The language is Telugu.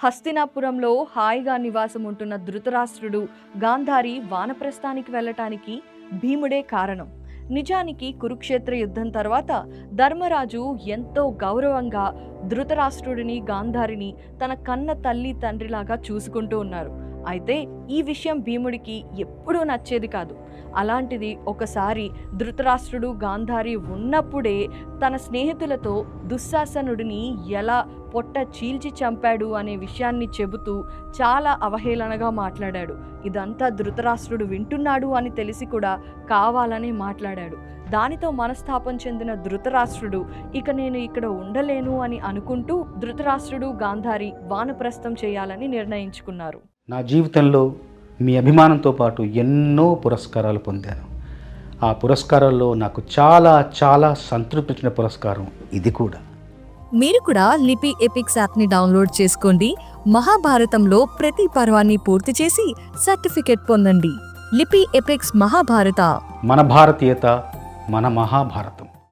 హస్తినాపురంలో హాయిగా నివాసం ఉంటున్న ధృతరాష్ట్రుడు గాంధారి వానప్రస్థానికి వెళ్ళటానికి భీముడే కారణం. నిజానికి కురుక్షేత్ర యుద్ధం తర్వాత ధర్మరాజు ఎంతో గౌరవంగా ధృతరాష్ట్రుడిని గాంధారిని తన కన్న తల్లి తండ్రిలాగా చూసుకుంటూ ఉన్నారు. అయితే ఈ విషయం భీముడికి ఎప్పుడూ నచ్చేది కాదు. అలాంటిది ఒకసారి ధృతరాష్ట్రుడు గాంధారి ఉన్నప్పుడే తన స్నేహితులతో దుశ్శాసనుడిని ఎలా పొట్ట చీల్చి చంపాడు అనే విషయాన్ని చెబుతూ చాలా అవహేళనగా మాట్లాడాడు. ఇదంతా ధృతరాష్ట్రుడు వింటున్నాడు అని తెలిసి కూడా కావాలనే మాట్లాడాడు. దానితో మనస్తాపం చెందిన ధృతరాష్ట్రుడు ఇక నేను ఇక్కడ ఉండలేను అని అనుకుంటూ ధృతరాష్ట్రుడు గాంధారి వానప్రస్థం చేయాలని నిర్ణయించుకున్నారు. నా జీవితంలో మీ అభిమానంతో పాటు ఎన్నో పురస్కారాలు పొందాను. ఆ పురస్కారాల్లో నాకు చాలా చాలా సంతృప్తించిన పురస్కారం ఇది కూడా. మీరు కూడా లిపి ఎపిక్స్ యాప్ని డౌన్లోడ్ చేసుకోండి. మహాభారతంలో ప్రతి పర్వాన్ని పూర్తి చేసి సర్టిఫికెట్ పొందండి. లిపి ఎపిక్స్ మహాభారత. మన భారతీయత మన మహాభారతం.